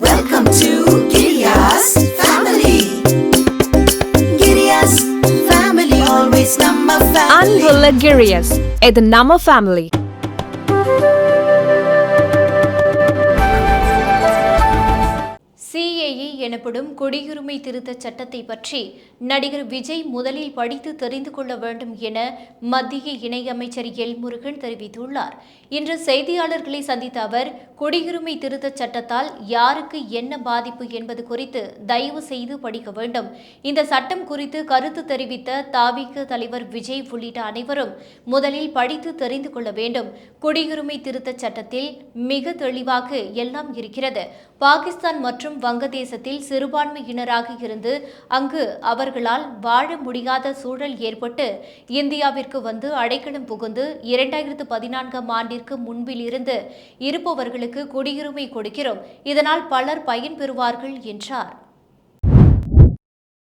Welcome to Giriya's family. Giriya's family always Namma family. Angulla Giriya's, the Namma family. CAA எனப்படும் குடியுரிமை திருத்தச் சட்டத்தை பற்றி நடிகர் விஜய் முதலில் படித்து தெரிந்து கொள்ள வேண்டும் என மத்திய இணையமைச்சர் எல் முருகன் தெரிவித்துள்ளார். இன்று செய்தியாளர்களை சந்தித்த அவர் குடியுரிமை திருத்தச் சட்டத்தால் யாருக்கு என்ன பாதிப்பு என்பது குறித்து தயவு செய்து படிக்க வேண்டும். இந்த சட்டம் குறித்து கருத்து தெரிவித்த தாவிக தலைவர் விஜய் உள்ளிட்ட அனைவரும் முதலில் படித்து தெரிந்து கொள்ள வேண்டும். குடியுரிமை திருத்தச் சட்டத்தில் மிக தெளிவாக எல்லாம் இருக்கிறது. பாகிஸ்தான் மற்றும் வங்கதேச வங்கதேசத்தில் சிறுபான்மையினராக இருந்து அங்கு அவர்களால் வாழ முடியாத சூழல் ஏற்பட்டு இந்தியாவிற்கு வந்து அடைக்கலம் புகுந்து இரண்டாயிரத்து பதினான்காம் ஆண்டிற்கு முன்பில் இருந்து இருப்பவர்களுக்கு குடியுரிமை கொடுக்கிறோம். இதனால் பலர் பயன்பெறுவார்கள் என்றார்.